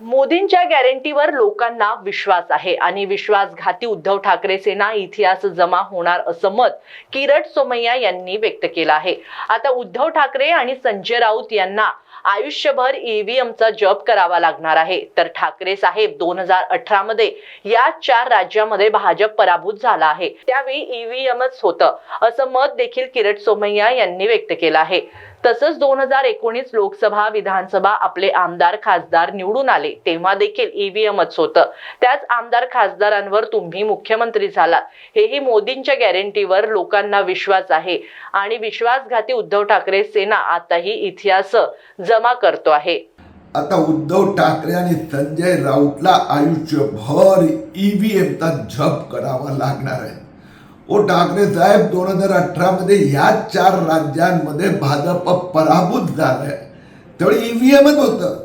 मोदींच्या गॅरंटीवर लोकांना विश्वास आहे आणि विश्वासघाती उद्धव ठाकरे सेना इतिहास जमा होणार असं मत किरट सोमय्या यांनी व्यक्त केलं आहे. आता उद्धव ठाकरे आणि संजय राऊत यांना आयुष्यभर ईव्हीएमचा जप करावा लागणार आहे. तर ठाकरे साहेब दोन हजार अठरा मध्ये या चार राज्यामध्ये भाजप पराभूत झाला आहे. त्यावेळी ईव्हीएमच होतं. असं मत देखील किरट सोमय्या यांनी व्यक्त केलं आहे. तसंच दोन हजार एकोणीस लोकसभा विधानसभा आपले आमदार खासदार निवडून आले तेव्हा देखील ईव्हीएमच होतं. त्याच आमदार खासदारांवर तुम्ही मुख्यमंत्री झालात. हेही मोदींच्या गॅरंटीवर लोकांना विश्वास आहे. आणि विश्वासघाती उद्धव ठाकरे सेना आताही इतिहास जमा करतो आहे. आता उद्धव ठाकरे आणि संजय राऊतला आयुष्यभर ईव्हीएमचा झप करावा लागणार आहे. ओ ठाकरे साहेब दोन हजार अठरामध्ये या चार राज्यांमध्ये भाजप पराभूत झालंय. त्यावेळी ईव्हीएमच होतं.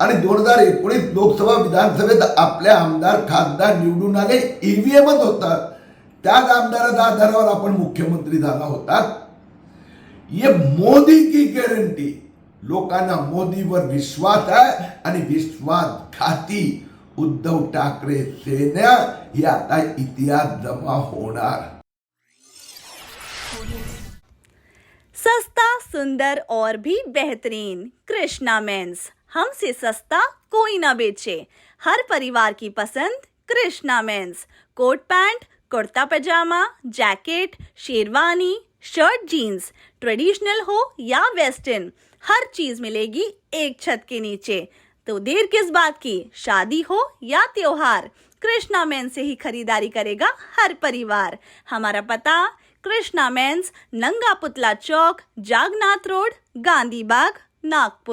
आणि दोन हजार एकोणीस लोकसभा विधानसभेत आपले आमदार खासदार निवडून आले ईव्हीएमच होतात त्याच आमदाराच्या आधारावर आपण मुख्यमंत्री झाला होता ये मोदी की गॅरंटी लोकांना मोदीवर विश्वास आहे आणि विश्वासघाती उद्धव ठाकरे सेना ही आता इतिहास जमा होणार. सस्ता, सुंदर और भी बेहतरीन कृष्णा मेंस। हमसे सस्ता कोई ना बेचे। हर परिवार की पसंद Krishna men's. Coat pant, kurta pajama, jacket, sherwani, shirt, jeans. Traditional हो या वेस्टर्न। हर चीज़ मिलेगी एक छत के नीचे। तो देर किस बात की? शादी हो या त्योहार? कृष्णा मेन से ही खरीदारी करेगा हर परिवार। हमारा पता, कृष्णा मैं नंगा पुतला चौक, जागनाथ रोड, गांधी बाग, नागपुर।